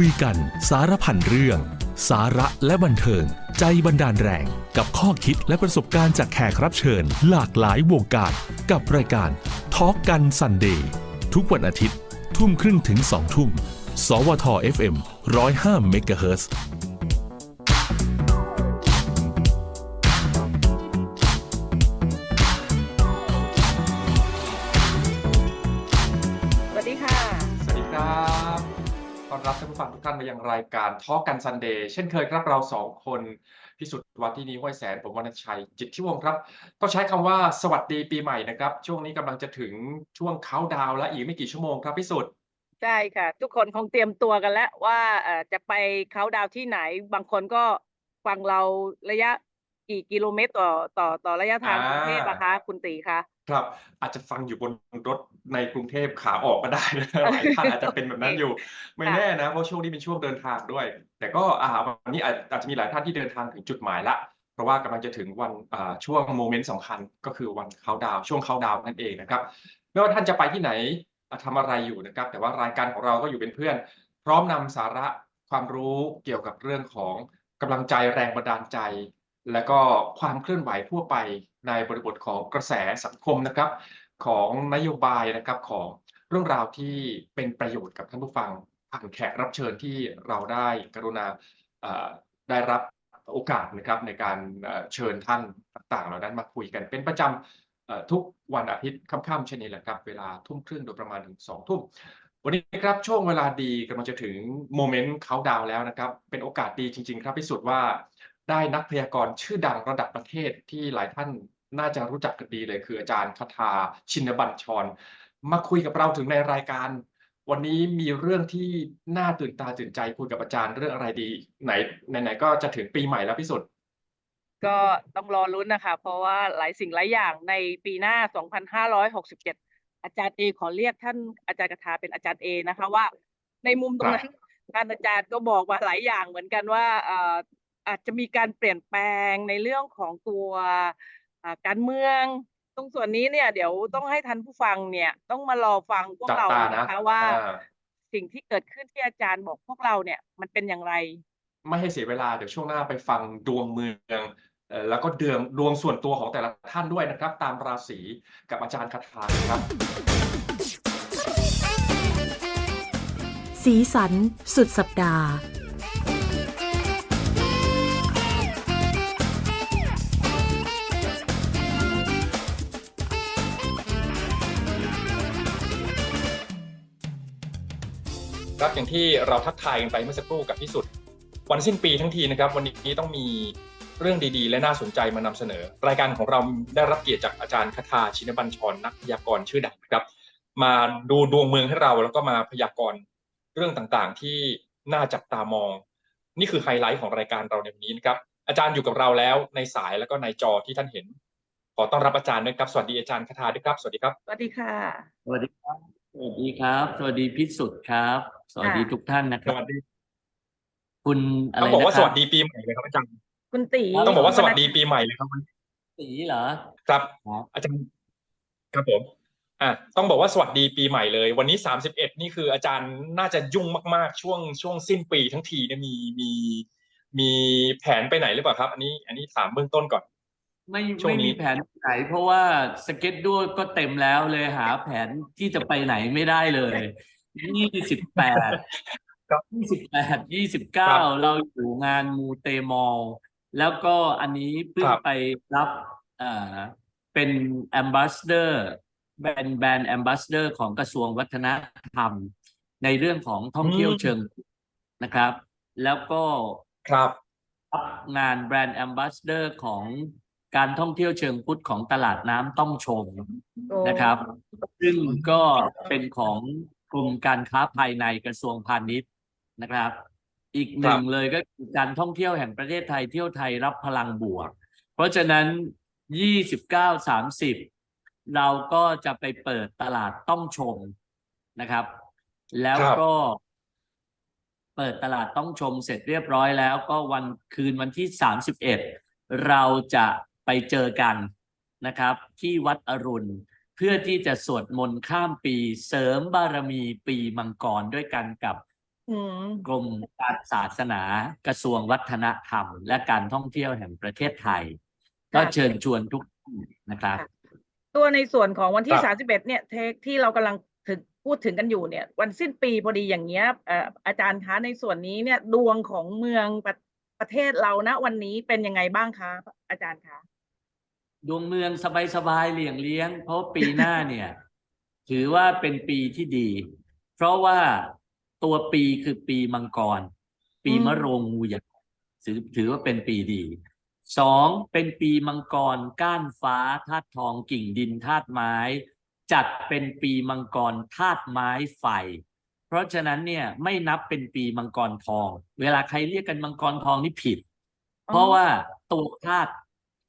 คุยกันสารพันเรื่อง สาระและบันเทิง ใจบันดาลแรง กับข้อคิดและประสบการณ์จากแขกรับเชิญ หลากหลายวงการ กับรายการทอล์กกันซันเดย์ทุกวันอาทิตย์ ทุ่มครึ่งถึง2ทุ่ม สวท FM 105เมก มายังรายการทอกกันซันเดย์เช่นเคยครับเราสองคนพิสุทธิ์วันที่นี้ห้วยแสนผมวรรณชัย จิตทิวงครับ ก็ใช้คำว่าสวัสดีปีใหม่นะครับ ช่วงนี้กำลังจะถึงช่วงเขาดาวและอีกไม่กี่ชั่วโมงครับพิสุทธิ์ใช่ค่ะ ทุกคนคงเตรียมตัวกันแล้วว่าจะไปเขาดาวที่ไหน บางคนก็ฟังเราระยะ กี่กิโลเมตรต่อต่อต่อระยะทางกรุงเทพอะคะ คุณตีคะ ครับ อาจจะฟังอยู่บนรถในกรุงเทพขาออกก็ได้นะหลายท่านอาจจะเป็นแบบนั้นอยู่ ไม่แน่นะ เพราะช่วงนี้เป็นช่วงเดินทางด้วย แต่ก็อ่าวันนี้อาจอาจจะมีหลายท่านที่เดินทางถึงจุดหมายละเพราะว่ากำลังจะถึงวันอ่าช่วงโมเมนต์สำคัญก็คือวันเขาน์ดาวน์ช่วงเขาน์ดาวน์นั่นเองนะครับไม่ว่าท่านจะไปที่ไหนอะทำอะไรอยู่นะครับ แต่ว่ารายการของเราก็อยู่เป็นเพื่อน พร้อมนำสาระความรู้เกี่ยวกับเรื่องของกำลังใจแรงบันดาลใจ และก็ความเคลื่อนไหวทั่วไปในบริบทของกระแสสังคมนะครับ ของนโยบายนะครับของเรื่องราวที่เป็นประโยชน์กับท่านผู้ฟังผ่านแขกรับเชิญที่เราได้กรุณาได้รับโอกาสนะครับในการเชิญท่านต่างๆ เหล่านั้นมาคุยกันเป็นประจำทุกวันอาทิตย์ค่ำๆเช่นนี้แหละครับ เวลาทุ่มครึ่งโดยประมาณถึงสองทุ่มวันนี้ครับช่วงเวลาดีกำลังจะถึงโมเมนต์เขาดาวแล้วนะครับ เป็นโอกาสดีจริง ๆ ครับพิสูจน์ว่า ได้นักพยากรณ์ชื่อดังระดับประเทศที่หลายท่านน่าจะรู้จักกันดีเลยคืออาจารย์คทาชินบัญชร มาคุยกับเราถึงในรายการ วันนี้มีเรื่องที่น่าตื่นตาตื่นใจคุยกับอาจารย์เรื่องอะไรดี ไหนไหนๆก็จะถึงปีใหม่แล้วพิสุทธิ์ก็ต้องรอลุ้นนะคะ เพราะว่าหลายสิ่งหลายอย่างในปีหน้า 2567 อาจารย์เอขอเรียกท่านอาจารย์กถาเป็นอาจารย์เอนะคะว่า ในมุมตรงนั้นท่านอาจารย์ก็บอกมาหลายอย่างเหมือนกันว่าเอ่ออาจจะมีการเปลี่ยนแปลงในเรื่องของตัวอ่าการเมือง ตรงส่วนนี้เนี่ยเดี๋ยวต้องให้ท่านผู้ฟังเนี่ยต้องมารอฟังพวกจับเราตานะนะคะว่าอ่า สิ่งที่เกิดขึ้นที่อาจารย์บอกพวกเราเนี่ยมันเป็นอย่างไร ไม่ให้เสียเวลาเดี๋ยวช่วงหน้าไปฟังดวงเมืองเอ่อแล้วก็เดืองดวงส่วนตัวของแต่ละท่านด้วยนะครับ ตามราศีกับอาจารย์คาถาครับ สีสันสุดสัปดาห์ ครับอย่างที่เราทักทายกันไปเมื่อสักครู่กับพิสุทธิ์วันสิ้นปีทั้งทีนะครับ วันนี้ต้องมีเรื่องดีๆ และน่าสนใจมานำเสนอ รายการของเราได้รับเกียรติจากอาจารย์คทาชินบัญชรนักพยากรณ์ชื่อดังนะครับ มาดูดวงเมืองให้เราแล้วก็มาพยากรณ์เรื่องต่างๆ ที่น่าจับตามอง นี่คือไฮไลท์ของรายการเราในวันนี้นะครับ อาจารย์อยู่กับเราแล้วในสายแล้วก็ในจอที่ท่านเห็น ขอต้อนรับอาจารย์ด้วยครับสวัสดีอาจารย์คทาด้วยครับ สวัสดีครับ สวัสดีค่ะสวัสดีครับ สวัสดีครับ สวัสดีพิสุทธิ์ครับ สวัสดีค่ะทุกท่านนะคสรับ วัสดีคุณอะไรต้องบอกว่านะคสรัวัสดีปีใหม่เลยครับอาจารย์คุณตี ต้องบอกว่าสวัสดีปีใหม่เลยครับสีเหรอ ครับ ครับ อาจารย์ครับผมอะต้องบอกว่าสวัสดีปีใหม่เลย วันนี้สามสิบเอ็ดนี่คืออาจารย์น่าจะยุ่งมากๆ ช่วงช่วงสิ้นปีทั้งทีเนี่ยมีมีมีแผนไปไหนหรือเปล่าครับ อันนี้ อันนี้ถามเบื้องต้นก่อน ไม่ช่วงไม่นี้ มีแผนไหน เพราะว่าสเก็ตด้วยก็เต็มแล้วเลยหา แผนที่จะไปไหนไม่ได้เลยยี่สิบแปดครับยี่สิบแปดยี่สิบเก้าเราอยู่งานมูเตมอลแล้วก็อันนี้เพิ่งครับ ไปรับเอ่อเป็นแอมบ s สเดอร์แบรนด์แบรนด์แอมบ s สเดอร์ของกระทรวงวัฒนธรรม ในเรื่องของท่องเที่ยวเชิงนะครับ แล้วก็ ครับ รับงานแบรนด์แอมบ s สเดอร์ของ การท่องเที่ยวเชิงพุทธของตลาดน้ำต้องชมนะครับ ซึ่งก็เป็นของกรมการค้าภายในกระทรวงพาณิชย์นะครับ อีกหนึ่งเลยก็คือการท่องเที่ยวแห่งประเทศไทยเที่ยวไทยรับพลังบวก เพราะฉะนั้น 29 30 เราก็จะไปเปิดตลาดต้องชมนะครับ แล้วครับก็เปิดตลาดต้องชมเสร็จเรียบร้อยแล้วก็วันคืนวันที่ 31 เราจะ ไปเจอกันนะครับ ที่วัดอรุณ เพื่อที่จะสวดมนต์ข้ามปีเสริมบารมีปีมังกรด้วยกันกับอืมกรมการศาสนากระทรวงวัฒนธรรม และการท่องเที่ยวแห่งประเทศไทย ก็ค่ะเชิญชวนทุกท่านนะครับค่ะตัวในส่วนของวันที่ครับสามสิบเอ็ดเนี่ยเทที่เรากำลังถึงพูดถึงกันอยู่เนี่ย วันสิ้นปีพอดีอย่างเงี้ยเอ่ออาจารย์คะในส่วนนี้เนี่ยดวงของเมืองประประเทศเราณวันนี้เป็นยังไงบ้างคะอาจารย์คะ ดวงเมืองสบายๆเหลี่ยงเลี้ยง เพราะปีหน้าเนี่ย ถือว่าเป็นปีที่ดี เพราะว่าตัวปีคือปีมังกร ปีมมะโรงงูใหญ่ถือถือว่าเป็นปีดีสองเป็นปีมังกร ก้านฟ้าธาตุทองกิ่งดินธาตุไม้ จัดเป็นปีมังกรธาตุไม้ไฟ เพราะฉะนั้นเนี่ยไม่นับเป็นปีมังกรทอง เวลาใครเรียกกันมังกรทองนี่ผิด เพราะว่าตัวธาตุ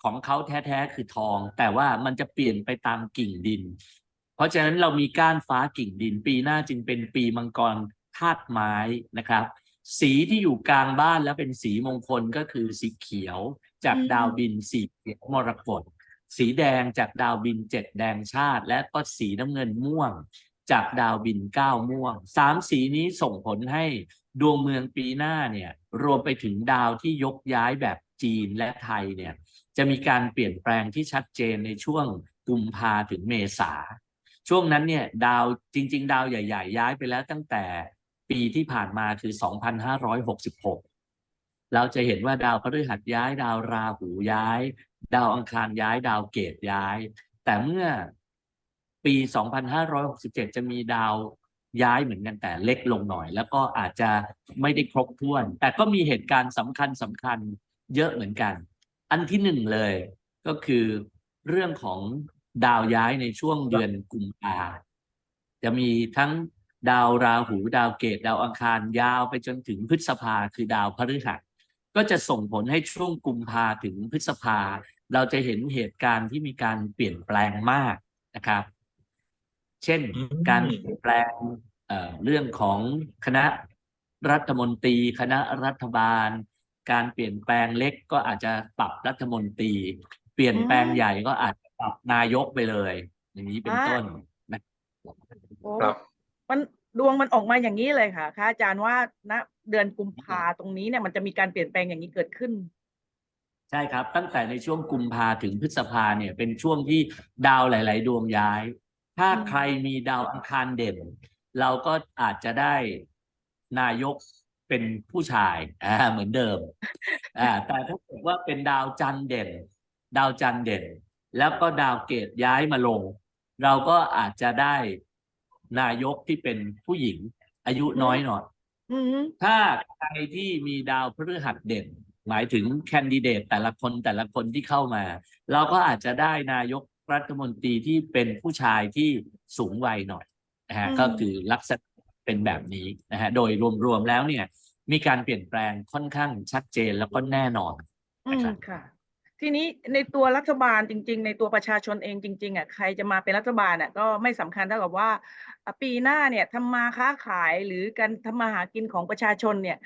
ของเขาแท้ๆคือทอง แต่ว่ามันจะเปลี่ยนไปตามกิ่งดิน เพราะฉะนั้นเรามีก้านฟ้ากิ่งดิน ปีหน้าจึงเป็นปีมังกรธาตุไม้นะครับ สีที่อยู่กลางบ้านแล้วเป็นสีมงคลก็คือสีเขียว จากดาวบินสีเขียวมรกตสีแดงจากดาวบินเจ็ดแดงชาติ และก็สีน้ำเงินม่วง จากดาวบินเก้าม่วงสามสีนี้ส่งผลให้ดวงเมืองปีหน้าเนี่ยรวมไปถึงดาวที่ยกย้ายแบบจีนและไทยเนี่ย จะมีการเปลี่ยนแปลงที่ชัดเจนในช่วงกุมภาถึงเมษา ช่วงนั้นเนี่ยดาวจริง ๆ ดาวใหญ่ ๆ ย้ายไปแล้วตั้งแต่ปีที่ผ่านมาคือ 2566 เราจะเห็นว่าดาวพฤหัสย้าย ดาวราหูย้าย ดาวอังคารย้าย ดาวเกตย้าย แต่เมื่อปี 2567 จะมีดาวย้ายเหมือนกันแต่เล็กลงหน่อย แล้วก็อาจจะไม่ได้ครบถ้วน แต่ก็มีเหตุการณ์สำคัญสำคัญเยอะเหมือนกัน อันที่หนึ่งเลยก็คือเรื่องของดาวย้ายในช่วงเดือนกุมภาจะมีทั้งดาวราหูดาวเกตดาวอังคารยาวไปจนถึงพฤษภาคือดาวพฤหัสก็จะส่งผลให้ช่วงกุมภาถึงพฤษภา เราจะเห็นเหตุการณ์ที่มีการเปลี่ยนแปลงมากนะครับ เช่นอืมการเปลี่ยนแปลงเอ่อเรื่องของคณะรัฐมนตรี คณะรัฐบาล การเปลี่ยนแปลงเล็กก็อาจจะปรับรัฐมนตรี เปลี่ยนแปลงอืมใหญ่ก็อาจจะปรับนายกไปเลย อย่างนี้เป็นอ่าต้นนะโอ้ครับ มันดวงมันออกมาอย่างนี้เลยค่ะคะอาจารย์ว่าณเดือนกุมภาตรงนี้เนี่ยมันจะมีการเปลี่ยนแปลงอย่างนี้เกิดขึ้น ใช่ครับ ตั้งแต่ในช่วงกุมภาถึงพฤษภาเนี่ย เป็นช่วงที่ดาวหลาย ๆ ดวงย้าย ถ้าอืมใครมีดาวอังคารเด่น เราก็อาจจะได้นายก เป็นผู้ชายอ่าเหมือนเดิมอ่าแต่ถ้าเกิดว่าเป็นดาวจันทร์เด่น ดาวจันทร์เด่น แล้วก็ดาวเกตย้ายมาลง เราก็อาจจะได้นายกที่เป็นผู้หญิง อายุน้อยหน่อยอืมถ้าใครที่มีดาวพฤหัสเด่น หมายถึงแคนดิเดตแต่ละคนแต่ละคนที่เข้ามา เราก็อาจจะได้นายกรัฐมนตรีที่เป็นผู้ชายที่สูงวัยหน่อยนะฮะอืมก็คือลักษณะ เป็นแบบนี้นะฮะโดยรวมๆแล้วเนี่ย มีการเปลี่ยนแปลงค่อนข้างชัดเจนแล้วก็แน่นอนอืนะมครับค่ะ ทีนี้ในตัวรัฐบาลจริง ๆ ในตัวประชาชนเองจริงๆอะใครจะมาเป็นรัฐบาลอะก็ไม่สำคัญเท่ากับว่าอะปีหน้าเนี่ยทำมาค้าขายหรือการทำมาหากินของประชาชนเนี่ย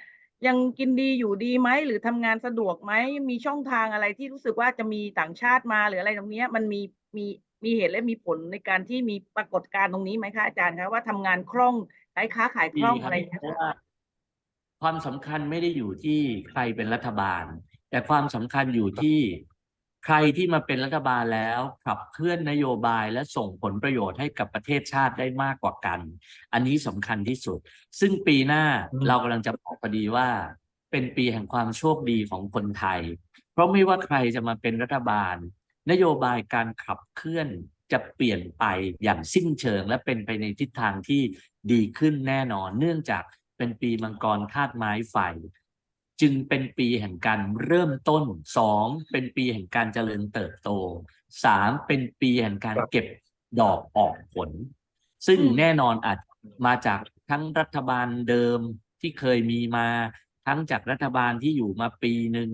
ยังกินดีอยู่ดีไหมหรือทำงานสะดวกไหมมีช่องทางอะไรที่รู้สึกว่าจะมีต่างชาติมาหรืออะไรตรงเนี้ยมันมีมีมีเหตุและมีผลในการที่มีปรากฏการณ์ตรงนี้ไหมคะอาจารย์คะว่าทำงานคล่อง ใช้ค้าขายคดีล่องครัอะบไรอย่างเงี้ยเพราะค่ะว่าความสำคัญไม่ได้อยู่ที่ใครเป็นรัฐบาล แต่ความสำคัญอยู่ที่ใครที่มาเป็นรัฐบาลแล้วขับเคลื่อนนโยบายและส่งผลประโยชน์ให้กับประเทศชาติได้มากกว่ากัน อันนี้สำคัญที่สุด ซึ่งปีหน้าอืม เรากำลังจะบอกพอดีว่า เป็นปีแห่งความโชคดีของคนไทย เพราะไม่ว่าใครจะมาเป็นรัฐบาล นโยบายการขับเคลื่อน จะเปลี่ยนไปอย่างสิ้นเชิง และเป็นไปในทิศทางที่ดีขึ้นแน่นอน เนื่องจากเป็นปีมังกรธาตุไม้ไฟจึงเป็นปีแห่งการเริ่มต้นสองเป็นปีแห่งการเจริญเติบโตสามเป็นปีแห่งการเก็บดอกออกผล ซึ่งแน่นอนอาจมาจากทั้งรัฐบาลเดิมที่เคยมีมา ทั้งจากรัฐบาลที่อยู่มาปีหนึ่ง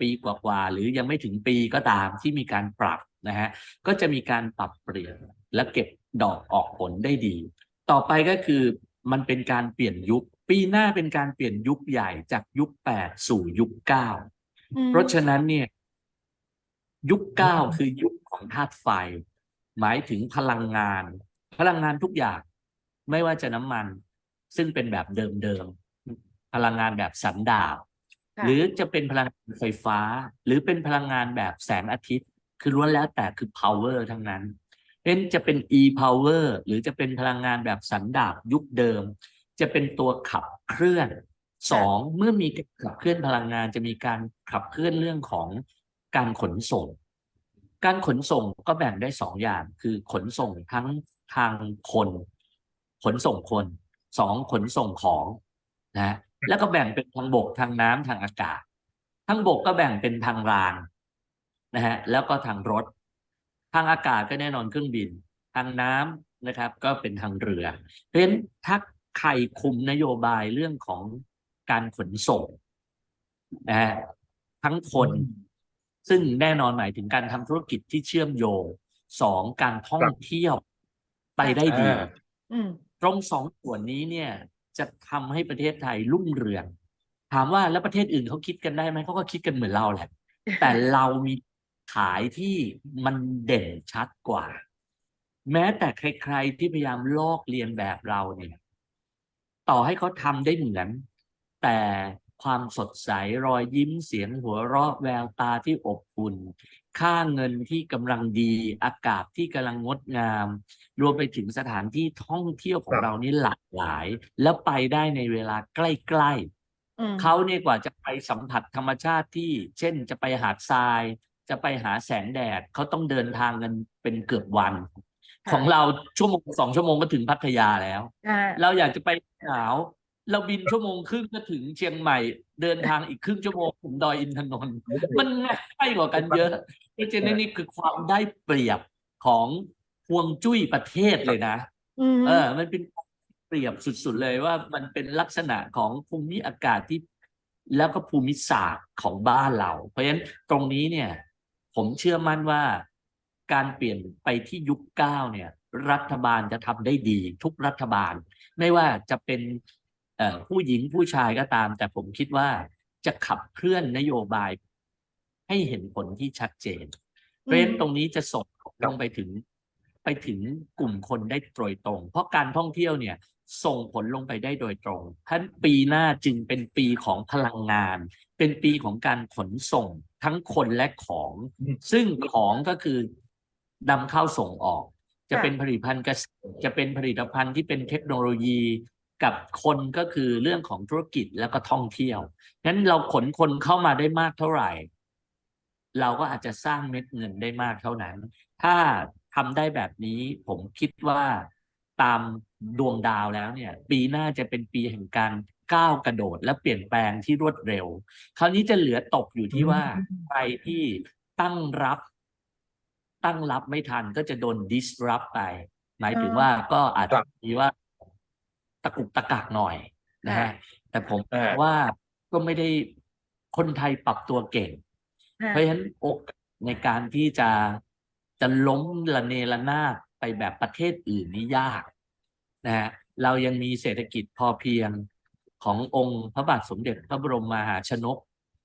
ปีกว่าๆหรือยังไม่ถึงปีก็ตามที่มีการปรับ นะฮะก็จะมีการปรับเปลี่ยนและเก็บดอกออกผลได้ดี ต่อไปก็คือมันเป็นการเปลี่ยนยุค ปีหน้าเป็นการเปลี่ยนยุคใหญ่จากยุคแปดสู่ยุคเก้าอืมเพราะฉะนั้นเนี่ย ยุคเก้าคือยุคของธาตุไฟ หมายถึงพลังงาน พลังงานทุกอย่าง ไม่ว่าจะน้ำมัน ซึ่งเป็นแบบเดิมพลังงานแบบสันดาบค่ะหรือจะเป็นพลังงานไฟฟ้า หรือเป็นพลังงานแบบแสงอาทิตย์ คือล้วนแล้วแต่คือ power ทั้งนั้นเพราะฉะนั้นจะเป็น e power หรือจะเป็นพลังงานแบบสันดาบยุคเดิม จะเป็นตัวขับเคลื่อนสองเมื่อมีการขับเคลื่อนพลังงานจะมีการขับเคลื่อนเรื่องของการขนส่ง การขนส่งก็แบ่งได้สองอย่าง คือขนส่งทั้งทางคน ขนส่งคนสองขนส่งของนะแล้วก็แบ่งเป็นทางบกทางน้ำทางอากาศ ทางบกก็แบ่งเป็นทางราง นะฮะแล้วก็ทางรถ ทางอากาศก็แน่นอนเครื่องบิน ทางน้ำนะครับ ก็เป็นทางเรือ เพราะฉะนั้นถ้าใครคุมนโยบายเรื่องของการขนส่งนะฮะทั้งคน ซึ่งแน่นอนหมายถึงการทำธุรกิจที่เชื่อมโยงสองการท่องเที่ยวไปได้ดีอ่าอืมตรงสองส่วนนี้เนี่ย จะทำให้ประเทศไทยรุ่งเรือง ถามว่าแล้วประเทศอื่นเขาคิดกันได้ไหมเขาก็คิดกันเหมือนเราแหละ แต่เรามี ขายที่มันเด่นชัดกว่า แม้แต่ใครๆที่พยายามลอกเลียนแบบเราเนี่ยต่อให้เขาทำได้เหมือน แต่ความสดใสรอยยิ้มเสียงหัวเราะแววตาที่อบอุ่น ค่าเงินที่กำลังดี อากาศที่กำลังงดงาม รวมไปถึงสถานที่ท่องเที่ยวของครับเรานี่หลากหลาย แล้วไปได้ในเวลาใกล้ๆอืมเขาเนี่ยกว่าจะไปสัมผัสธรรมชาติที่ เช่นจะไปหาดทราย จะไปหาแสงแดดเขาต้องเดินทางกันเป็นเกือบวันค่ะของเราชั่วโมงสองชั่วโมงก็ถึงพัทยาแล้วอ่าเราอยากจะไปหนาว เราบินชั่วโมงครึ่งก็ถึงเชียงใหม่ เดินทางอีกครึ่งชั่วโมงถึงดอยอินทนนท์มันง่ายกว่ากันเยอะเพราะฉะนั้นนี่คือความได้เปรียบของพวงจุ้ยประเทศเลยนะอืมเออ มันเป็นเปรียบสุดๆเลยว่ามันเป็นลักษณะของภูมิอากาศที่แล้วก็ภูมิศาสตร์ของบ้านเรา เพราะฉะนั้นตรงนี้เนี่ย ผมเชื่อมั่นว่าการเปลี่ยนไปที่ยุคเก้าเนี่ย รัฐบาลจะทำได้ดี ทุกรัฐบาล ไม่ว่าจะเป็นผู้หญิงผู้ชายก็ตาม แต่ผมคิดว่าจะขับเคลื่อนนโยบาย ให้เห็นผลที่ชัดเจนเพราะฉะนั้นตรงนี้จะส่งลงไปถึงไปถึงกลุ่มคนได้โดยตรง เพราะการท่องเที่ยวเนี่ย ส่งผลลงไปได้โดยตรงท่านปีหน้าจึงเป็นปีของพลังงาน เป็นปีของการขนส่งทั้งคนและของอืมซึ่งของก็คือนำเข้าส่งออกจะค่ะเป็นผลิตภัณฑ์เกษตรจะเป็นผลิตภัณฑ์ที่เป็นเทคโนโลยีกับคนก็คือเรื่องของธุรกิจแล้วก็ท่องเที่ยวงั้นเราขนคนเข้ามาได้มากเท่าไหร่ เราก็อาจจะสร้างเม็ดเงินได้มากเท่านั้น ถ้าทำได้แบบนี้ผมคิดว่าตามดวงดาวแล้วเนี่ย ปีหน้าจะเป็นปีแห่งการ ก้าวกระโดดและเปลี่ยนแปลงที่รวดเร็ว คราวนี้จะเหลือตกอยู่ที่ว่าใครที่ตั้งรับ ตั้งรับไม่ทันก็จะโดน disrupt ไป หมายถึงว่าก็อาจครัจะบมีว่าตะกุกตะกักหน่อยนะฮะแต่ผมอ่าว่าก็ไม่ได้คนไทยปรับตัวเก่งค่ะเพราะฉะนั้นโอกาสในการที่จะจะล้มละเนระนาดไปแบบประเทศอื่นนี่ยากนะฮะเรายังมีเศรษฐกิจพอเพียง ขององค์พระบาทสมเด็จพระบรมมหาชนก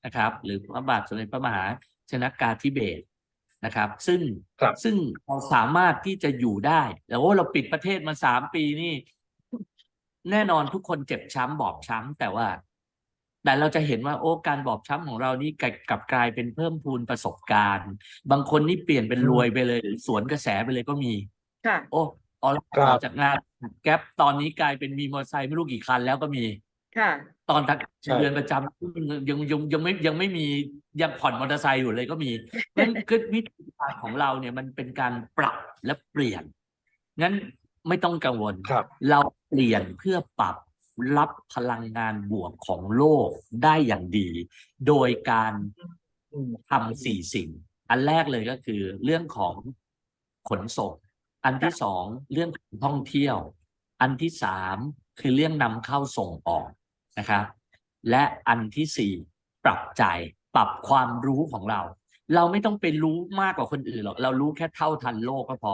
นะครับ หรือพระบาทสมเด็จพระมหาชนกาธิเบศรนะครับ ซึ่งครับซึ่งเราสามารถที่จะอยู่ได้แต่ว่าเราปิดประเทศมาสามปีนี่ แน่นอนทุกคนเจ็บช้ำบอบช้ำแต่ว่า แต่เราจะเห็นว่าโอ้การบอบช้ำของเรานี่กลับกลับกลายเป็นเพิ่มพูนประสบการณ์ บางคนนี่เปลี่ยนเป็นรวยไปเลยหรือสวนกระแสไปเลยก็มีค่ะโอ้ออกครับออกจากงานแก๊ปตอนนี้กลายเป็นมีมอเตอร์ไซค์ไม่รู้กี่คันแล้วก็มี ค่ะ ตอนทักใช่เดือนประจำยังยังยังไม่ยังไม่มียังผ่อนมอเตอร์ไซค์อยู่เลยก็มีนั่นคือวิธีการของเราเนี่ยมันเป็นการปรับและเปลี่ยน งั้นไม่ต้องกังวลครับ เราเปลี่ยนเพื่อปรับรับพลังงานบวกของโลกได้อย่างดี โดยการอืมทำสี่สิ่ง อันแรกเลยก็คือเรื่องของขนส่ง อันที่สองเรื่องของท่องเที่ยว อันที่สามคือเรื่องนำเข้าส่งออก นะครับ และอันที่สี่ปรับใจปรับความรู้ของเรา เราไม่ต้องไปรู้มากกว่าคนอื่นหรอกเรารู้แค่เท่าทันโลกก็พอ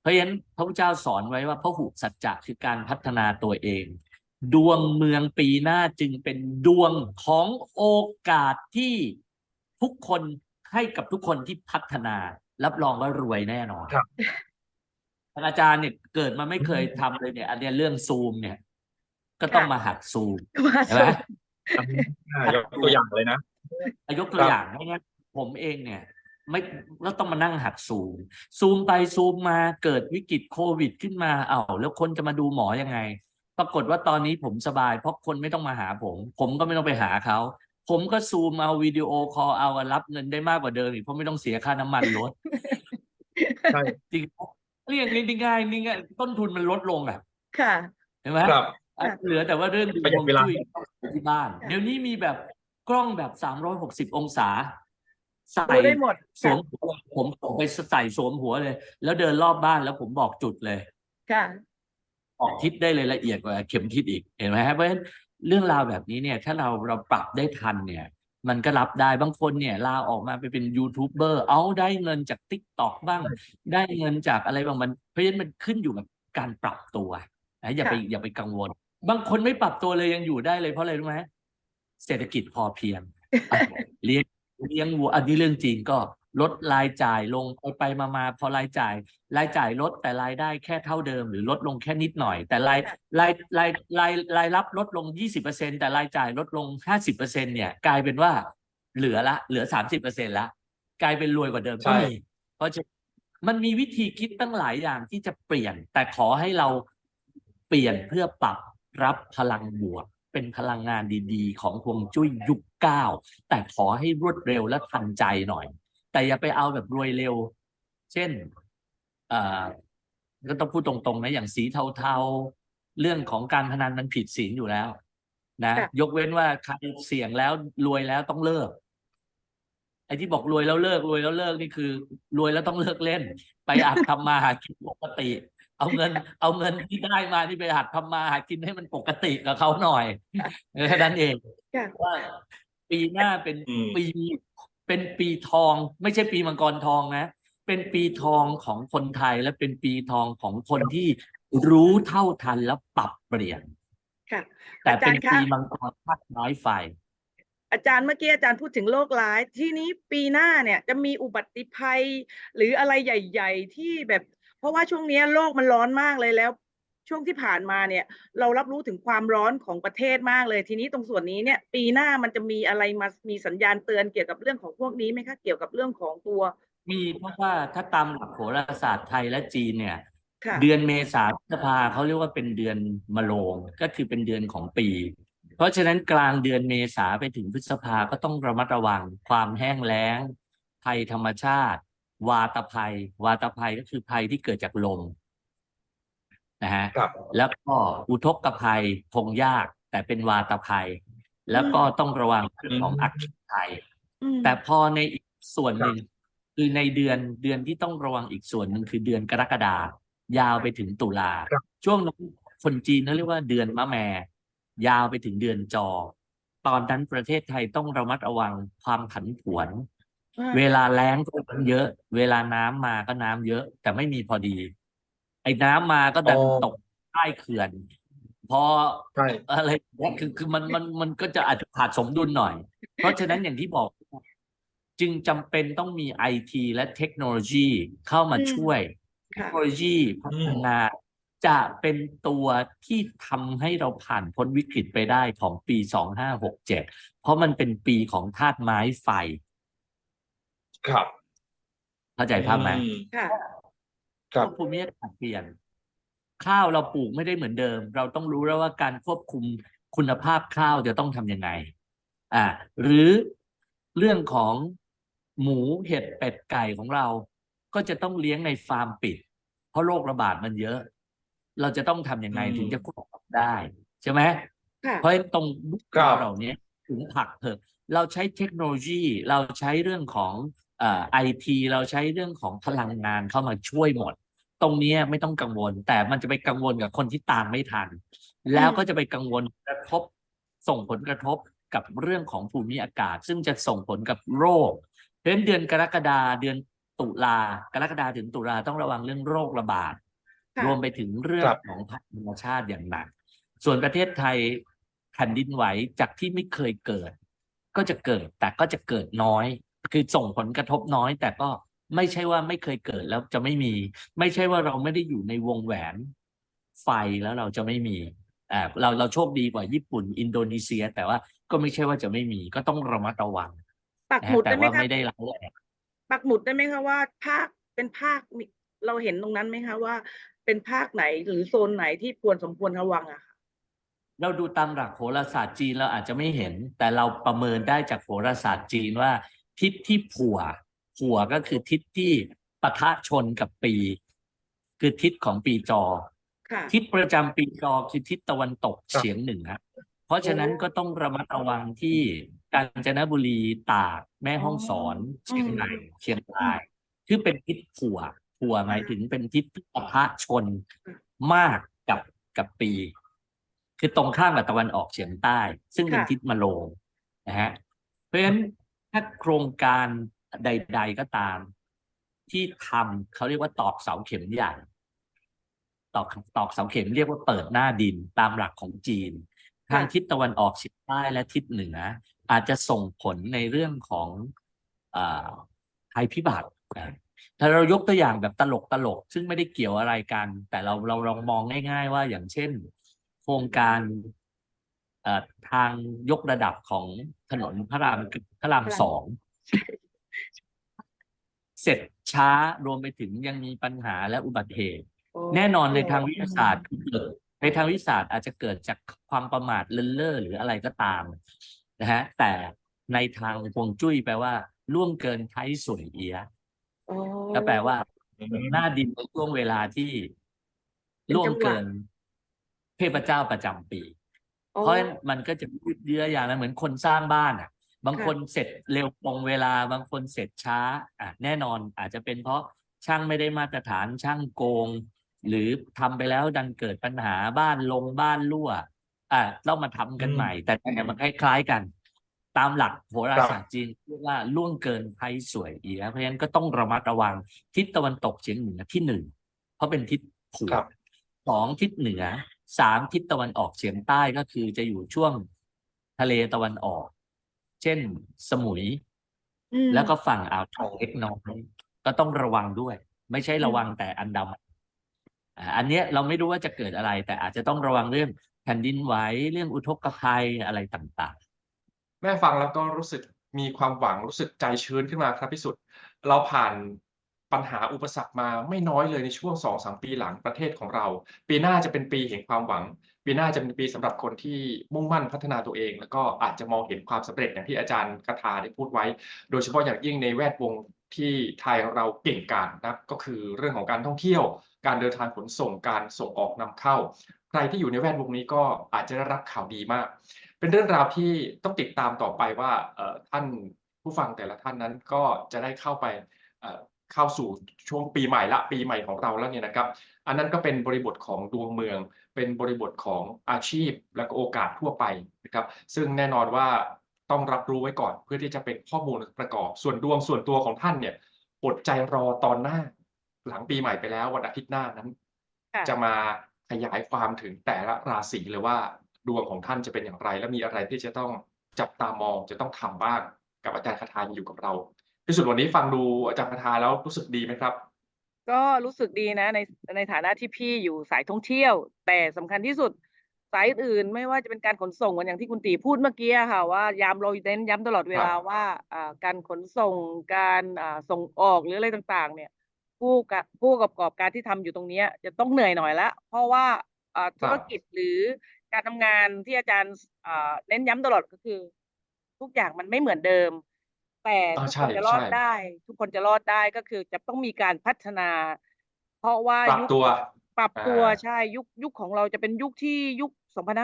เพราะฉะนั้นพระพุทธเจ้าสอนไว้ว่าพระหุสัจจะคือการพัฒนาตัวเอง ดวงเมืองปีหน้าจึงเป็นดวงของโอกาสที่ทุกคนให้กับทุกคนที่พัฒนา รับรองว่ารวยแน่นอนครับทางอาจารย์เนี่ยเกิดมาไม่เคยทำเลยเนี่ย อันเนี้ยเรื่องซูมเนี่ย ก็ต้องค่ะมาหัดซูมมาใช่ไหมอ่ายกตัวอย่างเลยนะอายกตัวครับอย่างไม่งั้นผมเองเนี่ย ไม่แล้วต้องมานั่งหัดซูม ซูมไปซูมมาเกิดวิกฤตโควิดขึ้นมาเอ้าแล้วคนจะมาดูหมอยังไง ปรากฏว่าตอนนี้ผมสบาย เพราะคนไม่ต้องมาหาผม ผมก็ไม่ต้องไปหาเขาผมก็ซูมเอาวิดีโอคอลเอารับเงินได้มากกว่าเดิมอีกเพราะไม่ต้องเสียค่าน้ำมันรถใช่จริงเรียกง่ายๆนี่ง่ายต้นทุนมันลดลงอะ ค่ะเห็นไหมครับอะ เหลือแต่ว่าเรื่องดูประหยัดฮวงเวลาจุ้ยที่บ้าน เดี๋ยวนี้มีแบบกล้องแบบสามร้อยหกสิบองศา ใส่ดูได้หมดสวมหัวผมผมไปใส่สวมหัวเลย แล้วเดินรอบบ้านแล้วผมบอกจุดเลยค่ะออกทิศได้เลยละเอียดกว่าเข็มทิศอีกเห็นไหมครับเพราะฉะนั้นเรื่องราวแบบนี้เนี่ย ถ้าเราเราปรับได้ทันเนี่ย มันก็รับได้บางคนเนี่ย ลาออกมาไปเป็นยูทูบเบอร์เอาได้เงินจากติ๊กตอกบ้าง ได้เงินจากอะไรบางมัน เพราะฉะนั้นมันขึ้นอยู่กับการปรับตัวนะอย่าไปค่ะอย่าไปกังวล บางคนไม่ปรับตัวเลยยังอยู่ได้เลยเพราะอะไรรู้ไหมเศรษฐกิจพอเพียงอะเลี้ยงเลี้ยงวัวอันนี้เรื่องจริงก็ลดรายจ่ายลงไปไปมามาพอรายจ่าย รายจ่ายลดแต่รายได้แค่เท่าเดิม หรือลดลงแค่นิดหน่อย แต่รายค่ะรายรายรายรายรับลดลง 20%แต่รายจ่ายลดลง 50%เนี่ยกลายเป็นว่าเหลือละเหลือ 30%ละกลายเป็นรวยกว่าเดิมใช่ก็มีเพราะฉะนั้นมันมีวิธีคิดตั้งหลายอย่างที่จะเปลี่ยน แต่ขอให้เราเปลี่ยนเพื่อปรับ รับพลังบวก เป็นพลังงานดีๆ ของฮวงจุ้ยยุคเก้าแต่ขอให้รวดเร็วและทันใจหน่อย แต่อย่าไปเอาแบบรวยเร็ว เช่นเอ่อก็ต้องพูดตรงๆนะอย่างสีเทาๆ เรื่องของการพนันมันผิดศีลอยู่แล้วนะค่ะยกเว้นว่าใครเสี่ยงแล้วรวยแล้วต้องเลิกไอ้ที่บอกรวยแล้วเลิกรวยแล้วเลิกนี่คือ รวยแล้วต้องเลิกเล่น ไปอัดทำมาหากินปกติ เอาเงิน เอาเงินที่ได้มาที่ไปหัดทำมาหากินให้มันปกติกับเขาหน่อยแค่นั้นเองค่ะ ว่าปีหน้าเป็นอืม ปี เป็นปีทอง ไม่ใช่ปีมังกรทองนะ เป็นปีทองของคนไทยและเป็นปีทองของคนที่รู้เท่าทันและปรับเปลี่ยน ค่ะแต่เป็นอาจารย์คะ ปีมังกรธาตุไม้ไฟ อาจารย์เมื่อกี้อาจารย์พูดถึงโรคร้าย ที่นี้ปีหน้าเนี่ยจะมีอุบัติภัย หรืออะไรใหญ่ ๆ ที่แบบ เพราะว่าช่วงเนี้ยโลกมันร้อนมากเลยแล้ว ช่วงที่ผ่านมาเนี่ย เรารับรู้ถึงความร้อนของประเทศมากเลย ทีนี้ตรงส่วนนี้เนี่ย ปีหน้ามันจะมีอะไรมามีสัญญาณเตือนเกี่ยวกับเรื่องของพวกนี้ไหมคะเกี่ยวกับเรื่องของตัวมีเพราะว่าถ้าตามหลักโหราศาสตร์ไทยและจีนเนี่ยค่ะเดือนเมษาพฤษภาเขาเรียกว่าเป็นเดือนมะโรงก็คือเป็นเดือนของปี เพราะฉะนั้นกลางเดือนเมษาไปถึงพฤษภาก็ต้องระมัดระวังความแห้งแล้งภัยธรรมชาติ วาตภัย วาตภัยก็คือภัยที่เกิดจากลมนะฮะครับ แล้วก็อุทกภัยคงยาก แต่เป็นวาตภัย แล้วก็ต้องระวังเรื่องของอืมอัคคีภัย อืมแต่พอในอีกส่วนหนึ่งคือในเดือนเดือนที่ต้องระวังอีกส่วนหนึ่งคือเดือนกรกฎายาวไปถึงตุลาครับ ช่วงนั้นคนจีนเขาเรียกว่าเดือนมะแม ยาวไปถึงเดือนจอ ตอนนั้นประเทศไทยต้องระมัดระวังความผันผวนอ่า เวลาแล้งก็น้ำเยอะ เวลาน้ำมาก็น้ำเยอะ แต่ไม่มีพอดี ไอ้น้ำมาก็ดันอ๋อ ตกใต้เขื่อน พอใช่ อะไรอย่างเงี้ยคือคือมันมันมันก็จะอาจจะขาดสมดุลหน่อย เพราะฉะนั้นอย่างที่บอก จึงจำเป็นต้องมีไอทีและเทคโนโลยีเข้ามาอืม ช่วย เทคค่ะโนโลยีพัฒนา จะเป็นตัวที่ทำให้เราผ่านพ้นวิกฤตไปได้ของปี 2567 เพราะมันเป็นปีของธาตุไม้ไฟ ครับเข้าใจภาพไหมอืมค่ะ ครับ ภูมิอากาศเปลี่ยน ข้าวเราปลูกไม่ได้เหมือนเดิม เราต้องรู้แล้วว่าการควบคุมคุณภาพข้าวจะต้องทำยังไง อ่า หรือเรื่องของหมูเห็ดเป็ดไก่ของเรา ก็จะต้องเลี้ยงในฟาร์มปิด เพราะโรคระบาดมันเยอะ เราจะต้องทำยังไงอืมถึงจะควบคุมได้ ใช่ไหม ค่ะ เพราะฉะนั้นตรงลูกครับเหล่านี้ถึงผักเถอะเราใช้เทคโนโลยีเราใช้เรื่องของเอ่อ ไอทีเราใช้เรื่องของพลังงานเข้ามาช่วยหมด ตรงเนี้ยไม่ต้องกังวล แต่มันจะไปกังวลกับคนที่ตามไม่ทัน แล้วก็จะไปกังวลกระทบส่งผลกระทบกับเรื่องของภูมิอากาศ ซึ่งจะส่งผลกับโรคเพราะฉะนั้นเดือนกรกฎาเดือนตุลากรกฎาถึงตุลาต้องระวังเรื่องโรคระบาดค่ะรวมไปถึงเรื่อคงรับของภัยธรรมชาติอย่างหนัก ส่วนประเทศไทยแผ่นดินไหวจากที่ไม่เคยเกิด ก็จะเกิดแต่ก็จะเกิดน้อย คือส่งผลกระทบน้อย แต่ก็ไม่ใช่ว่าไม่เคยเกิดแล้วจะไม่มี ไม่ใช่ว่าเราไม่ได้อยู่ในวงแหวนไฟแล้วเราจะไม่มีอ่าเราเราโชคดีกว่าญี่ปุ่น อินโดนีเซีย แต่ว่าก็ไม่ใช่ว่าจะไม่มี ก็ต้องระมัดระวังปักนะหฮะมุดแต่ได้ไหมว่าคะไม่ได้ร้ายแรง ปักหมุดได้ไหมคะว่าภาคเป็นภาคมีเราเห็นตรงนั้นไหมคะว่า เป็นภาคไหนหรือโซนไหนที่ควรสมควรระวังอะค่ะ เราดูตามหลักโหราศาสตร์จีนเราอาจจะไม่เห็น แต่เราประเมินได้จากโหราศาสตร์จีนว่า ทิศที่ผัว ผัวก็คือทิศที่ปะทะชนกับปี คือทิศของปีจอ ค่ะ ทิศประจำปีจอคือทิศตะวันตกเฉียงเหนือ เพราะฉะนั้นโอ้ก็ต้องระมัดระวังที่กาญจนบุรีตากแม่ฮ่องสอนอ๋อเชียงใหม่เชียงรายคือเป็นทิศผัว ผัวหมายถึงเป็นทิศที่ปะทะชนมากกับกับปี คือตรงข้ามกับตะวันออกเฉียงใต้ ซึ่งเป็นค่ะ ทิศมะโรงนะฮะเพราะฉะนั้น ถ้าโครงการใด ๆก็ตาม ที่ทำเขาเรียกว่าตอกเสาเข็มใหญ่ตอกตอกเสาเข็มเรียกว่าเปิดหน้าดินตามหลักของจีน ทางทิศตะวันออกเฉียงใต้และทิศเหนือ อาจจะส่งผลในเรื่องของภัยพิบัติถ้าเรายกตัวอย่างแบบตลกตลกซึ่งไม่ได้เกี่ยวอะไรกัน แต่เราเราลองมองง่าย ๆ ว่าอย่างเช่น โครงการ ทางยกระดับของถนนพระรามพระรามพระรามสองเสร็จช้ารวมไปถึงยังมีปัญหาและอุบัติเหตุโอ้แน่นอนในทางวิทยาศาสตร์เกิดในทางวิทยาศาสตร์อาจจะเกิดจากความประมาทเลินเล่อหรืออะไรก็ตามนะฮะแต่ในทางฮวงจุ้ยแปลว่าล่วงเกินไทยสวยเอียะโอ้ก็แปลว่าอืมหน้าดินในช่วงเวลาที่เป็นล่วงจังหวะเกินเทพเจ้าประจำปีโอ้ เพราะฉะนั้นมันก็จะยืดเยื้ออย่างนั้นเหมือนคนสร้างบ้านอะ บางค่ะคนเสร็จเร็วตรงเวลาบางคนเสร็จช้าอะแน่นอนอาจจะเป็นเพราะช่างไม่ได้มาตรฐานช่างโกง หรือทำไปแล้วดันเกิดปัญหาบ้านลงบ้านรั่วอะต้องมาทำกันอืมใหม่ แต่แต่มันคล้ายๆกัน ตามหลักโหราศาสตร์จีนเรียกว่าล่วงเกินไทยสวยเอียะเพราะฉะนั้นก็ต้องระมัดระวังทิศตะวันตกเฉียงเหนือที่หนึ่งเพราะเป็นทิศผัวครับสองทิศเหนือ สามทิศตะวันออกเฉียงใต้ก็คือจะอยู่ช่วงทะเลตะวันออก เช่นสมุย อืมแล้วก็ฝั่งอ่าวไทยเล็กน้อยก็ต้องระวังด้วย ไม่ใช่ระวังแต่อันดามันอ่าอันเนี้ยเราไม่รู้ว่าจะเกิดอะไร แต่อาจจะต้องระวังเรื่องแผ่นดินไหวเรื่องอุทกภัยอะไรต่าง แม่ฟังแล้วก็รู้สึกมีความหวังรู้สึกใจชื้นขึ้นมาครับพี่สุด เราผ่าน ปัญหาอุปสรรคมาไม่น้อยเลยในช่วงสองสามปีหลังประเทศของเรา ปีหน้าจะเป็นปีแห่งความหวัง ปีหน้าจะเป็นปีสำหรับคนที่มุ่งมั่นพัฒนาตัวเอง แล้วก็อาจจะมองเห็นความสำเร็จอย่างที่อาจารย์คาถาได้พูดไว้ โดยเฉพาะอย่างยิ่งในแวดวงที่ไทยเราเก่งกาจนะก็คือเรื่องของการท่องเที่ยว การเดินทางขนส่งการส่งออกนำเข้า ใครที่อยู่ในแวดวงนี้ก็อาจจะได้รับข่าวดีมาก เป็นเรื่องราวที่ต้องติดตามต่อไปว่าท่านผู้ฟังแต่ละท่านนั้นก็จะได้เข้าไป เอ่อเข้าสู่ช่วงปีใหม่ละปีใหม่ของเราแล้วเนี่ยนะครับ อันนั้นก็เป็นบริบทของดวงเมือง เป็นบริบทของอาชีพและก็โอกาสทั่วไปนะครับ ซึ่งแน่นอนว่าต้องรับรู้ไว้ก่อนเพื่อที่จะเป็นข้อมูลประกอบ ส่วนดวงส่วนตัวของท่านเนี่ยอดใจรอตอนหน้า หลังปีใหม่ไปแล้ววันอาทิตย์หน้านั้นค่ะจะมาขยายความถึงแต่ละราศีเลยว่าดวงของท่านจะเป็นอย่างไร และมีอะไรที่จะต้องจับตามองจะต้องทำบ้างกับอาจารย์คาทาอยู่กับเรา ที่สุดวันนี้ฟังดูอาจารย์คาทาแล้วรู้สึกดีไหมครับ ก็รู้สึกดีนะในในฐานะที่พี่อยู่สายท่องเที่ยว แต่สำคัญที่สุดสายอื่นๆไม่ว่าจะเป็นการขนส่งเหมือนอย่างที่คุณตีพูดเมื่อกี้อะค่ะ ว่ายามเราเน้นย้ำตลอดเวลาว่าอ่าการขนส่งการอ่าส่งออกหรืออะไรต่างๆ เนี่ยผู้กะผู้ประกอบการที่ทำอยู่ตรงเนี้ยจะต้องเหนื่อยหน่อยละเพราะว่าอ่าธุรกิจหรือการทำงานที่อาจารย์อ่าเน้นย้ำตลอดก็คือ ทุกอย่างมันไม่เหมือนเดิม แต่อ่าทุกใช่คนจะรอดใช่ได้ ทุกคนจะรอดได้ก็คือจะต้องมีการพัฒนา เพราะว่าปรับยุคตัว ปรับตัวอ่าใช่ยุคยุคของเราจะเป็นยุคที่ยุค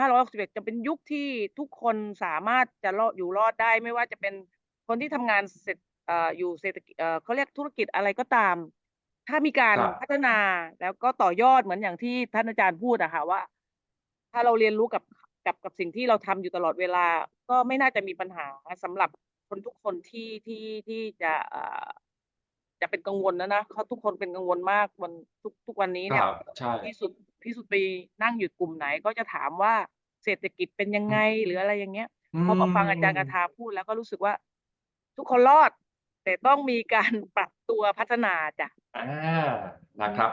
2561 จะเป็นยุคที่ทุกคนสามารถจะรอดอยู่รอดได้ ไม่ว่าจะเป็นคนที่ทำงานเสร็จเอ่ออยู่เศรษฐกิจเอ่อเขาเรียกธุรกิจอะไรก็ตาม ถ้ามีการครับพัฒนาแล้วก็ต่อยอดเหมือนอย่างที่ท่านอาจารย์พูดอะค่ะว่า ถ้าเราเรียนรู้กับกับกับสิ่งที่เราทำอยู่ตลอดเวลา ก็ไม่น่าจะมีปัญหาสำหรับ คนทุกคนที่ที่ที่จะเอ่อจะเป็นกังวลนะนะเขาทุกคนเป็นกังวลมากวันทุกทุกวันนี้คเนี่ยรับใช่ พี่สุดพี่สุดไปนั่งอยู่กลุ่มไหน ก็จะถามว่าเศรษฐกิจเป็นยังไงหรืออะไรอย่างเงี้ยพอมาฟังอาจารย์กาทาพูดแล้วก็รู้สึกว่า ทุกคนรอด แต่ต้องมีการ ปรับตัวพัฒนาจ้ะอ่า นะครับ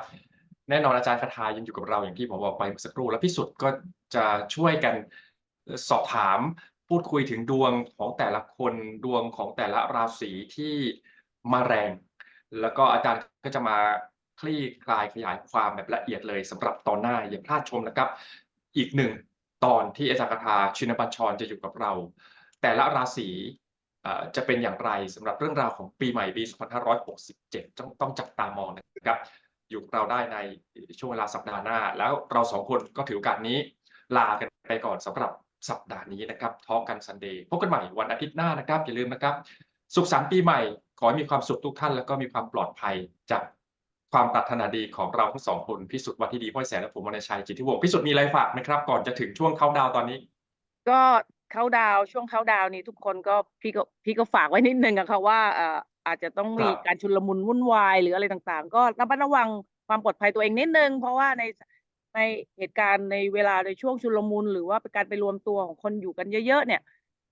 แน่นอนอาจารย์คาทายังอยู่กับเราอย่างที่ผมบอกไปเมื่อสักครู่ แล้วพี่สุดก็จะช่วยกันสอบถาม พูดคุยถึงดวงของแต่ละคนดวงของแต่ละราศีที่มาแรง แล้วก็อาจารย์ก็จะมาคลี่คลายขยายความแบบละเอียดเลยสำหรับตอนหน้าอย่าพลาดชมนะครับ อีกหนึ่งตอนที่อาจารย์คาทาชินบัญชรจะอยู่กับเรา แต่ละราศีจะเป็นอย่างไรสำหรับเรื่องราวของปีใหม่ปี2567 ต้องต้องจับตามองนะครับ อยู่กับเราได้ในช่วงเวลาสัปดาห์หน้า แล้วเราสองคนก็ถือโอกาสนี้ลากันไปก่อนสำหรับ สัปดาห์นี้นะครับทอกันซันเดย์พบกันใหม่วันอาทิตย์หน้านะครับ อย่าลืมนะครับ สุขสันต์ปีใหม่ ขอให้มีความสุขทุกท่าน แล้วก็มีความปลอดภัยจากความปรารถนาดีของเราทั้งสองคนพิสุทธิ์วัฒที่ดีพ่อยแสนและผมวรรณชัยจิตทิวงศ์พิสุทธิ์มีอะไรฝากไหมครับ ก่อนจะถึงช่วงเข้าดาวน์ตอนนี้ ก็เขาดาวน์ช่วงเขาดาวน์นี้ทุกคนก็พี่ก็พี่ก็ฝากไว้นิดนึงอะค่ะว่าเอ่ออาจจะต้องมีครับการชุลมุนวุ่นวายหรืออะไรต่างๆ ก็ระมัดระวังความปลอดภัยตัวเองนิดนึง เพราะว่าใน ในเหตุการณ์ในเวลาในช่วงชุลมุนหรือว่าเป็นการไปรวมตัวของคนอยู่กันเยอะ ๆ เนี่ย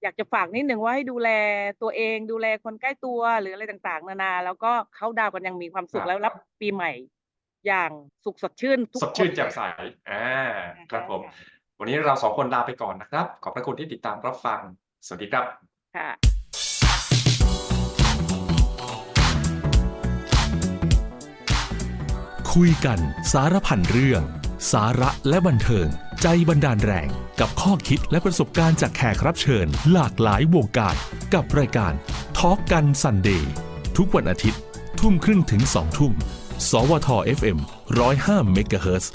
อยากจะฝากนิดนึงว่าให้ดูแลตัวเอง ดูแลคนใกล้ตัวหรืออะไรต่างๆ นานา แล้วก็เขาดาวน์กันอยังมีความสุคขรับแล้วรับปีใหม่ อย่างสุขสดชื่นทุกสดชื่นคแจ่มใสอ่าครับผม วันนี้เราสองคนลาไปก่อนนะครับ ขอบพระคุณที่ติดตามรับฟัง สวัสดีครับค่ะคุยกันสารพันเรื่อง สาระและบันเทิง ใจบันดาลแรง กับข้อคิดและประสบการณ์จากแขกรับเชิญ หลากหลายวงการ กับรายการทอล์กันซันเดย์ทุกวันอาทิตย์ ทุ่มครึ่งถึงสองทุ่ม สวท FM 105เมกะเฮิรตซ์